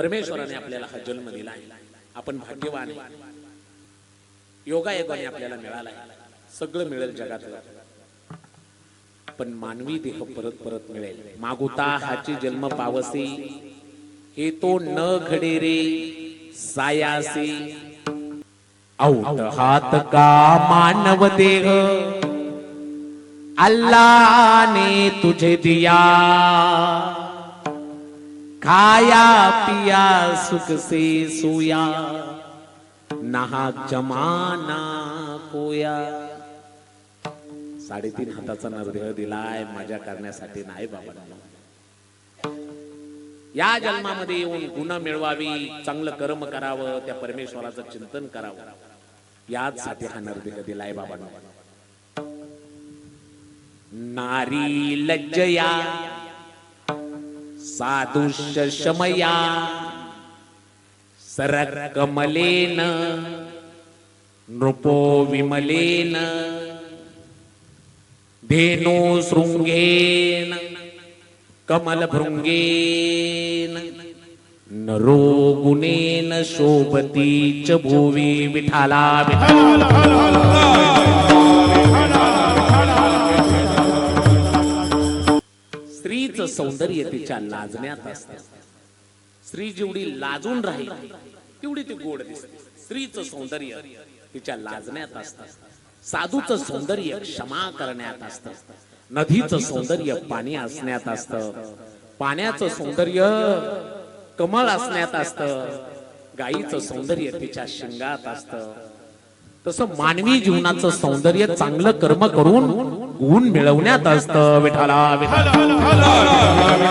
परमेश्वराने आपल्याला हा जन्म दिला आहे. आपण भाग्यवान योगायोगाने आपल्याला मिळाला आहे. सगळं मिळेल जगात पण मानवी देह परत परत मिळेल. मागुता हाची जन्म पावसी. हे तो न घडे रे. सायासी औत हात का मानव देह. अल्लाने तुझे दिया. खाया पिया सुख से सोया नहा जमाना कोया। साडेतीन हाताचा नरदेह दिलाय मजा करण्यासाठी नाही बाबा. या जन्मामध्ये येऊन गुण मिळवावी चांगलं कर्म करावं त्या परमेश्वराचं चिंतन करावं. याचसाठी हा नरदेह दिलाय बाबा नारी लज्जया साधुष्य शमया। सरकमलेन नृपो विमलेन धेनो शृंगेन कमलभृंगेन नरो गुणेन शोभती च भुवी विठाला विठाला सौंदर्य तिच्या लाजण्यात असतं स्त्री जेवढी लाजून राहील तेवढी ती गोड दिसते. स्त्रीचं सौंदर्य तिच्या लाजण्यात असत. साधूचं सौंदर्य क्षमा करण्यात असत. नदीचं सौंदर्य पाणी असण्यात असत. पाण्याचं सौंदर्य कमळ असण्यात असत. गाईचं सौंदर्य तिच्या शिंगात असतं. तसं मानवी जीवनाचं सौंदर्य चांगलं कर्म करून गुण मिळवण्यात असतं विठाला विठाला विठाला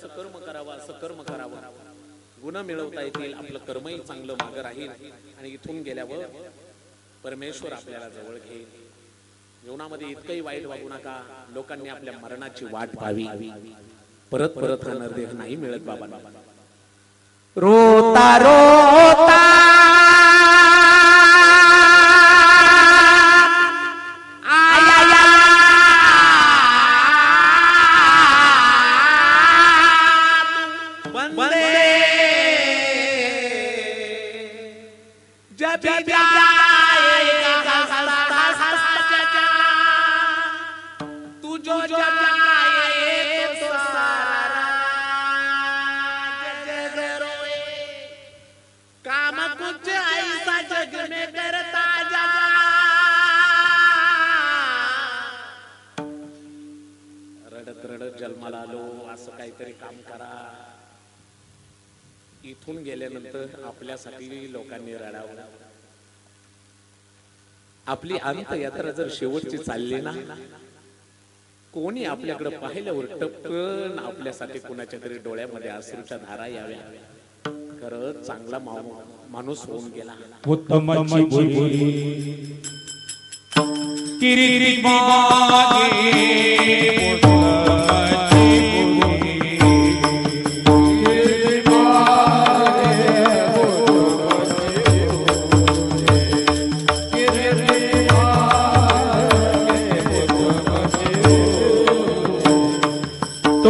असं कर्म करावं असं कर्म करावं. गुण मिळवता येतील आपलं कर्मही चांगलं मागं राहील आणि इथून गेल्यावर परमेश्वर आपल्याला जवळ घेईल. जीवनामध्ये इतकंही वाईट वागू नका. लोकांनी आपल्या मरणाची वाट पाहावी. परत परत हा नरदेह नाही मिळत बाबा रोता रोता. काम करा. इथून गेल्यानंतर आपल्यासाठी लोकांनी रडावं. आपली अंत यात्रा जर शेवटची चालली ना कोणी आपल्याकडे पाहिल्यावर टपकन आपल्यासाठी कुणाच्या तरी डोळ्यामध्ये अश्रूच्या धारा याव्या. खरंच चांगला माणूस होऊन गेला. उत्तमची किरीटी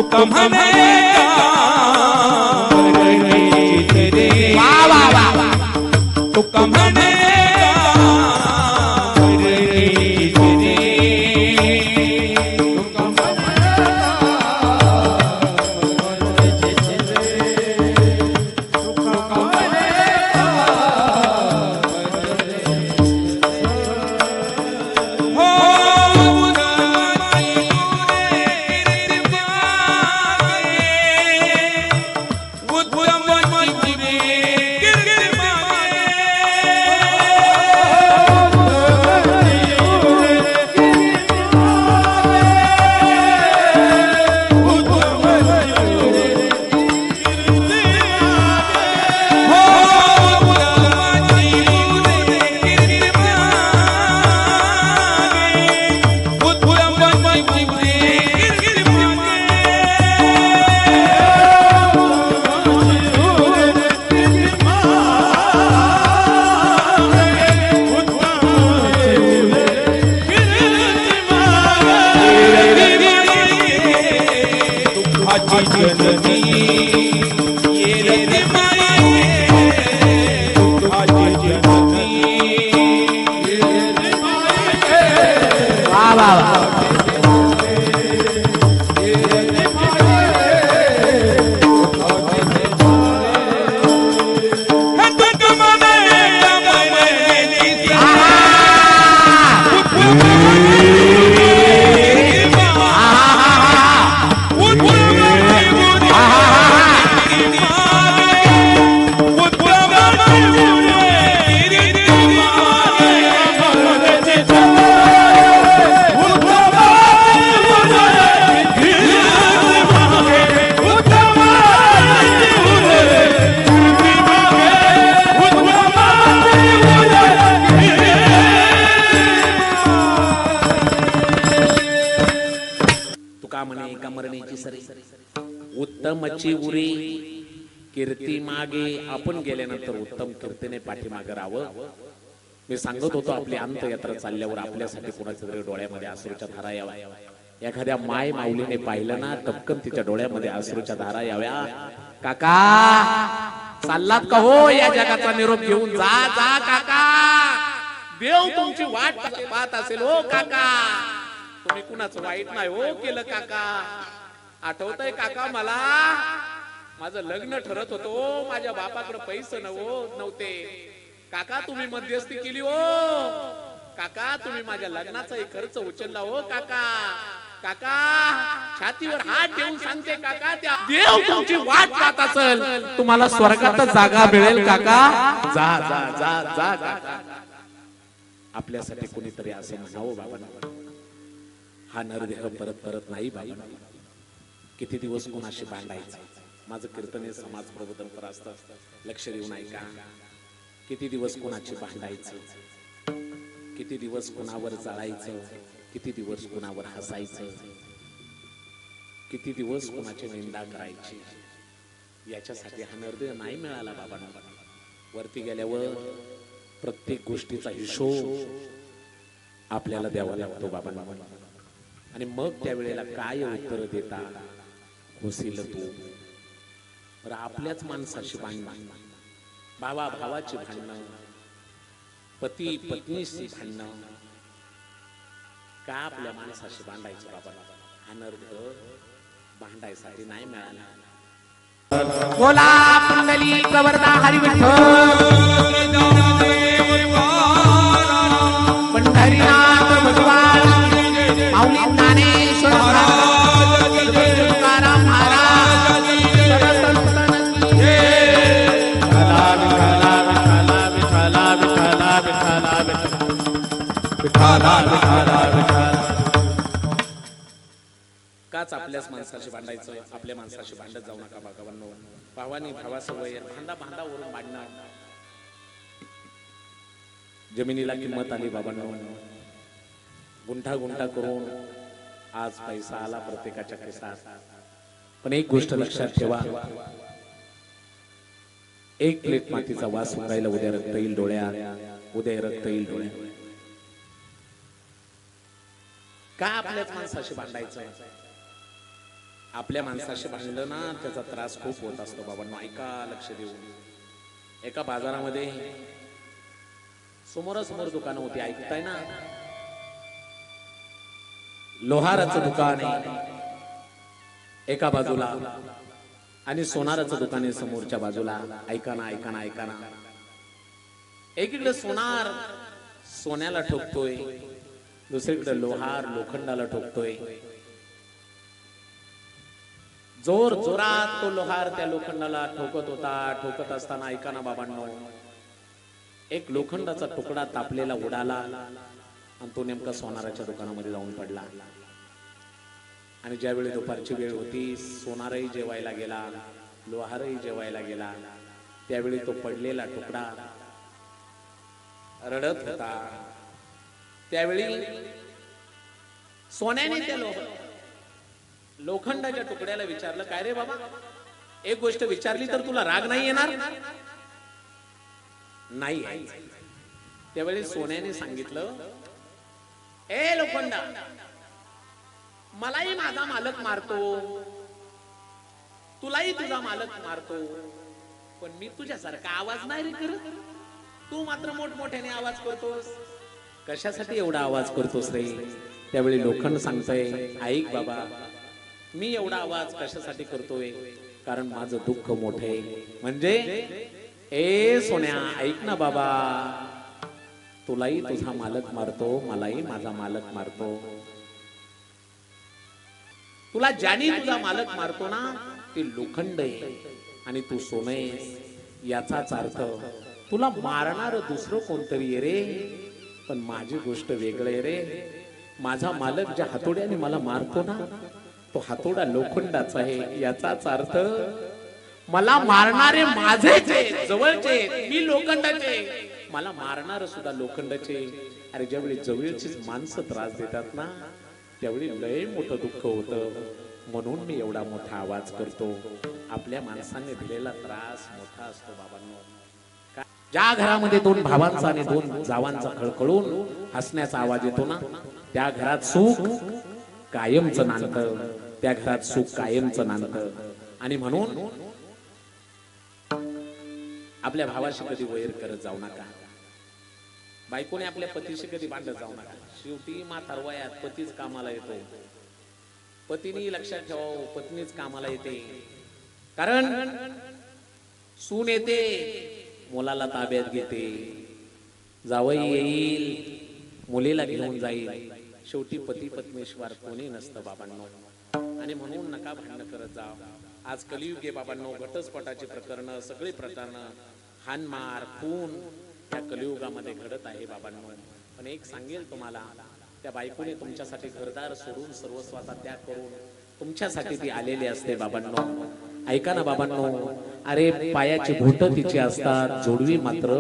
तो कमने तेरे جنبي. आपण गेल्यानंतर उत्तम कीर्तीने पाठीमागे राहावं. मी सांगत होतो आपली अंतयात्रा चालल्यावर आपल्यासाठी कोणाच्या तरी डोळ्यामध्ये आसरूच्या धारा यावा एखाद्या माय माऊलीने पाहिलं ना टपकन तिच्या डोळ्यामध्ये आसरूच्या धारा याव्या. काका चाललात का हो या जगाचा निरोप घेऊन? जा जा काका. देव तुमची वाट पाहत असेल हो काका. तुम्ही कुणाचं वाईट नाही हो केलं काका. आठवतंय काका मला? माझं लग्न ठरत होतो माझ्या बापाकडे पैसे नव नव्हते. काका तुम्ही मध्यस्थी केली हो काका तुम्ही माझ्या लग्नाचाही खर्च उचलला हो काका. काका छातीवर हात ठेवून सांगते काका त्या देव तुमची वाट पाहत असल. तुम्हाला स्वर्गात जागा मिळेल काका. जा जा जा जा काका. आपल्यासाठी कोणीतरी असे म्हणावं बाबा. हा नरदेह परत परत नाही बाबा. किती दिवस कोणाशी भांडायचं? माझं कीर्तन हे समाज प्रबोधन पर असतं. लक्ष देऊन ऐका किती दिवस कोणाची भांडायचं? किती दिवस कोणावर जाळायचं? किती दिवस कोणावर हसायचं? किती दिवस कोणाची निंदा करायची? याच्यासाठी हा निर्दय नाही मिळाला बाबांना. वरती गेल्यावर प्रत्येक गोष्टीचा हिशोब आपल्याला द्यावा लागतो बाबांना. आणि मग त्यावेळेला काय उत्तर देता? होशील तू. बरं आपल्याच माणसाशी भांडणं. भावा भावाची भांडणं पती पत्नीशी भांडणं. का आपल्या माणसाशी भांडायचं बाबा? अनर्थ भांडायसाठी नाही मिळाला. बोला पुंडली कवरदा हरी आपल्याच माणसाशी भांडायचं आपल्या माणसाशी भांडत जाऊ नका भावांनो भावानी भावाचं वय भांडा भांडावरून भांडणार. जमिनीला किंमत आली बाबांनो गुंठा गुंठा करून आज पैसा आला प्रत्येकाच्या खिसात पण एक गोष्ट लक्षात ठेवा. एक प्लेट मातीचा वास उगायला उद्या रक्त येईल डोळ्या उद्या रक्त येईल डोळ्या का आपल्याच माणसाशी भांडायचं? आपल्या माणसाशी भांडलं ना त्याचा त्रास खूप होत असतो बाबांनो. ऐका लक्ष देऊन. एका बाजारामध्ये समोरासमोर दुकानं होती ऐकताय ना? लोहाराचं दुकान आहे. एका बाजूला आणि सोनाराचं दुकान आहे समोरच्या बाजूला. ऐका ना ऐकाना एकीकडे सोनार सोन्याला ठोकतोय दुसरीकडे लोहार लोखंडाला ठोकतोय. जोर जोरात तो लोहार त्या लोखंडाला ठोकत होता. ठोकत असताना ऐका ना बाबांनो एक लोखंडाचा तुकडा तापलेला उडाला आणि तो नेमका सोनाराच्या दुकानामध्ये जाऊन पडला. आणि ज्यावेळी दुपारची वेळ होती सोनारही जेवायला गेला लोहारही जेवायला गेला. त्यावेळी तो पडलेला तुकडा रडत होता. त्यावेळी सोन्याने त्या लोह लोखंडाच्या तुकड्याला विचारलं काय रे बाबा? एक गोष्ट विचारली तर तुला राग नाही येणार? नाही. त्यावेळी सोन्याने सांगितलं ए लोखंडा मलाही माझा मालक मारतो. तुलाही तुझा मालक मारतो. पण मी तुझ्यासारखा आवाज नाही रे करत. तू मात्र मोठमोठ्याने आवाज करतोस. कशासाठी एवढा आवाज करतोस रे? त्यावेळी लोखंड सांगतोय ऐक बाबा मी एवढा आवाज कशासाठी करतोय? कारण माझं दुःख मोठे म्हणजे ए सोन्या ऐक ना बाबा. तुलाही तुझा मालक मारतो मलाही माझा मालक मारतो. तुला ज्याने तुझा मालक मारतो ना ते लोखंड आहे आणि तू सोनं याचाच अर्थ तुला मारणार दुसरं कोणतरी रे? पण माझी गोष्ट वेगळे आहे रे. माझा मालक ज्या हातोड्याने मला मारतो ना तो हातोडा लोखंडाचा आहे याचाच अर्थ मला मारणारे माझेच आहेत, जवळचे. मी लोखंडाचे. मला मारणार सुद्धा लोखंडाचे. अरे ज्यावेळी जवळचीच माणसं त्रास देतात ना त्यावेळी लय मोठं दुःख होतं. म्हणून मी एवढा मोठा आवाज करतो. आपल्या माणसाने दिलेला त्रास मोठा असतो बाबांनो. ज्या घरामध्ये दोन भावांचा आणि दोन जावांचा खळखळून हसण्याचा आवाज येतो ना त्या घरात सुख कायमचं नांदतं त्या घरात सुख कायमचं नांदतं आणि म्हणून आपल्या भावाशी कधी वैर करत जाऊ नका. बायकोने आपल्या पतीशी कधी भांडत जाऊ नका. शेवटी मातारवायात पतीच कामाला येतो. पतीने लक्षात ठेवावं पत्नीच कामाला येते. कारण सून येते मुलाला ताब्यात घेते. जावई येईल मुलीला घेऊन जाईल. शेवटी पती पत्नीश्वर कोणी नसतं बाबांनो. आणि म्हणून नका भांडण करत जा आज कलियुग आहे बाबांनो घटस्फोटाची प्रकरण सगळी प्रकरण हानमार खून या कलियुगामध्ये घडत आहे बाबांनो. पण एक सांगेल तुम्हाला त्या बायकोने तुमच्यासाठी घरदार सोडून सर्वस्वाचा त्याग करून तुमच्यासाठी ती आलेली असते बाबांनो. ऐका ना बाबांनो अरे पायाची घोट तिची असतात जोडवी मात्र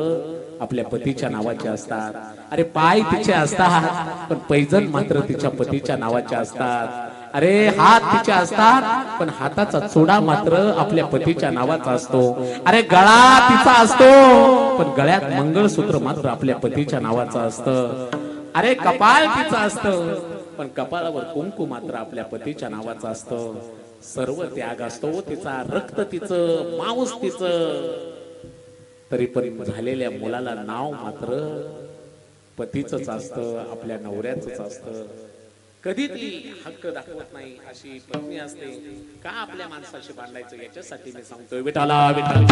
आपल्या पतीच्या नावाचे असतात. अरे पाय तिचे असतात. पण पैजण मात्र तिच्या पतीच्या नावाचे असतात. अरे हात तिचे असतात. पण हाताचा चोडा मात्र आपल्या पतीच्या नावाचा असतो. अरे गळा तिचा असतो. पण गळ्यात मंगळसूत्र मात्र आपल्या पतीच्या नावाचं असतं. अरे कपाळ तिचं असतं. पण कपाळावर कुंकू मात्र आपल्या पतीच्या नावाचं असतं. सर्व त्याग असतो तिचा. रक्त तिचं. मांस तिचं. तरी पण झालेल्या मुलाला नाव मात्र पतीच असतं आपल्या नवऱ्याच असतं. कधी ती हक्क दाखवत नाही अशी पत्नी असते. का आपल्या माणसाशी भांडायचं? याच्यासाठी मी सांगतोय. विठाला विठाला